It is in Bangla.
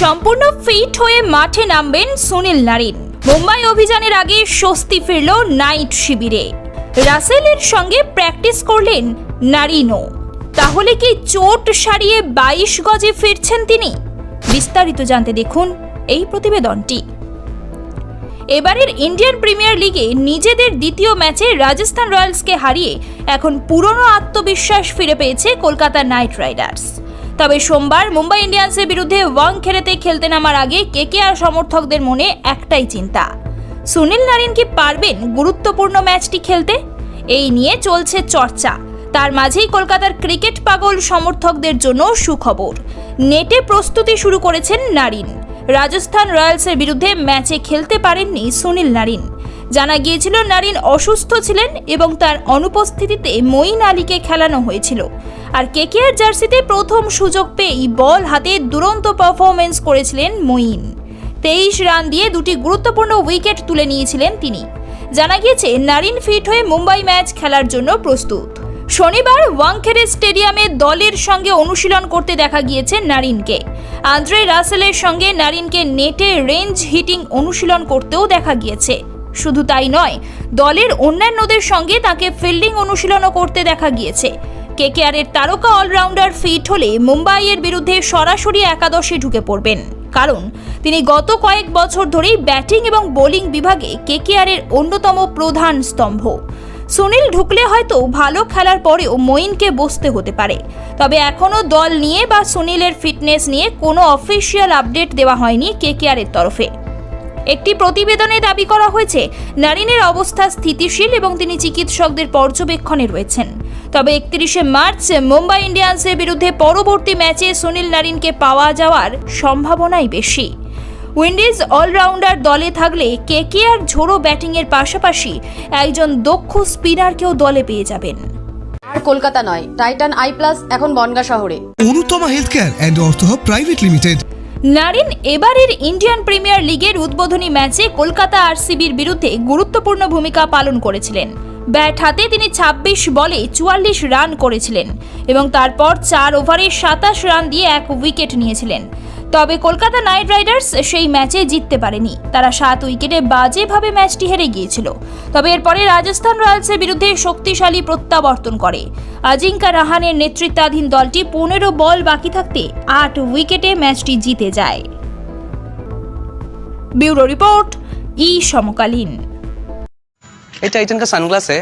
সম্পূর্ণ ফিট হয়ে মাঠে নামবেন সুনীল নারিন। মুম্বাই অভিযানের আগে স্বস্তি ফিরল নাইট শিবিরে। রাসেলের সঙ্গে প্র্যাকটিস করলেন নারিনও। তাহলে কি চোট সারিয়ে বাইশ গজে ফিরছেন তিনি? বিস্তারিত জানতে দেখুন এই প্রতিবেদনটি। এবারের ইন্ডিয়ান প্রিমিয়ার লিগে নিজেদের দ্বিতীয় ম্যাচে রাজস্থান রয়্যালসকে হারিয়ে এখন পুরনো আত্মবিশ্বাস ফিরে পেয়েছে কলকাতা নাইট রাইডার্স। তবে সোমবার মুম্বাই ইন্ডিয়ান্সের বিরুদ্ধে ওয়াং ওয়াংখেড়েতে খেলতে নামার আগে কেকেআর সমর্থকদের মনে একটাই চিন্তা। সুনীল নারিন কি পারবেন গুরুত্বপূর্ণ ম্যাচটি খেলতে? এই নিয়ে চলছে চর্চা। তার মাঝেই কলকাতার ক্রিকেট পাগল সমর্থকদের জন্য সুখবর। নেটে প্রস্তুতি শুরু করেছেন নারিন। রাজস্থান রয়্যালসের বিরুদ্ধে ম্যাচে খেলতে পারেননি সুনীল নারিন। জানা গিয়েছিল, নারিন অসুস্থ ছিলেন এবং তার অনুপস্থিতিতে মঈন আলীকে খেলানো হয়েছিল। আর কেকেআর জার্সিতে প্রথম সুযোগ পেয়েই বল হাতে দুরন্ত পারফরমেন্স করেছিলেন মঈন। তেইশ রান দিয়ে দুটি গুরুত্বপূর্ণ উইকেট তুলে নিয়েছিলেন তিনি। জানা গিয়েছে, নারিন ফিট হয়ে মুম্বাই ম্যাচ খেলার জন্য প্রস্তুত। শনিবার ওয়াংখেড়ে স্টেডিয়ামে দলের সঙ্গে অনুশীলন করতে দেখা গিয়েছে নারিনকে। আন্দ্রে রাসেলের সঙ্গে নারিনকে নেটে রেঞ্জ হিটিং অনুশীলন করতেও দেখা গিয়েছে। শুধু তাই নয়, দলের অন্যান্যদের সঙ্গে তাকে ফিল্ডিং অনুশীলনও করতে দেখা গিয়েছে। কেকেআরের তারকা অলরাউন্ডার ফিট হলে মুম্বাইয়ের বিরুদ্ধে সরাসরি একাদশে ঢুকে পড়বেন। কারণ, তিনি গত কয়েক বছর ধরেই ব্যাটিং এবং বোলিং বিভাগে কেকেআরের অন্যতম প্রধান স্তম্ভ। সুনীল ঢুকলে হয়তো ভালো খেলার পরেও মঈনকে বসতে হতে পারে। তবে এখনও দল নিয়ে বা সুনীলের ফিটনেস নিয়ে কোনো অফিসিয়াল আপডেট দেওয়া হয়নি কেকেআরের তরফে। একটি প্রতিবেদনে দাবি করা হয়েছে নারিনের অবস্থা স্থিতিশীল এবং তিনি চিকিৎসকদের পর্যবেক্ষণে রয়েছেন। তবে একত্রিশে মার্চ মুম্বাই ইন্ডিয়ান্সের বিরুদ্ধে পরবর্তী ম্যাচে সুনীল নারিনকে পাওয়া যাওয়ার সম্ভাবনাই বেশি। উইন্ডিজ অলরাউন্ডার দলে থাকলে কেকেআর ঝোড়ো ব্যাটিংয়ের পাশাপাশি একজন দক্ষ স্পিনারকেও দলে পেয়ে যাবেন। আর কলকাতা নয় টাইটান আই প্লাস এখন বনগা শহরে। অনুতমা হেলথ কেয়ার অ্যান্ড অর্থ প্রাইভেট লিমিটেড। নারিন এবারের ইন্ডিয়ান প্রিমিয়ার লিগের উদ্বোধনী ম্যাচে কলকাতা আরসিবির বিরুদ্ধে গুরুত্বপূর্ণ ভূমিকা পালন করেছিলেন। ব্যাট হাতে তিনি ২৬ বলে চুয়াল্লিশ রান করেছিলেন এবং তারপর চার ওভারে সাতাশ রান দিয়ে এক উইকেট নিয়েছিলেন। তবে কলকাতা নাইট রাইডার্স সেই ম্যাচে জিততে পারেনি তারা সাত উইকেটে বাজেভাবে ম্যাচটি হেরে গিয়েছিল তবে এরপরে রাজস্থান রয়্যালসের বিরুদ্ধে শক্তিশালী প্রত্যাবর্তন করে আজিঙ্কা রাহানের নেতৃত্বাধীন দলটি পনেরো বল বাকি থাকতে আট উইকেটে ম্যাচটি জিতে যায় ব্যুরো রিপোর্ট ই সমকালীন ये टाइटन का सनग्लास है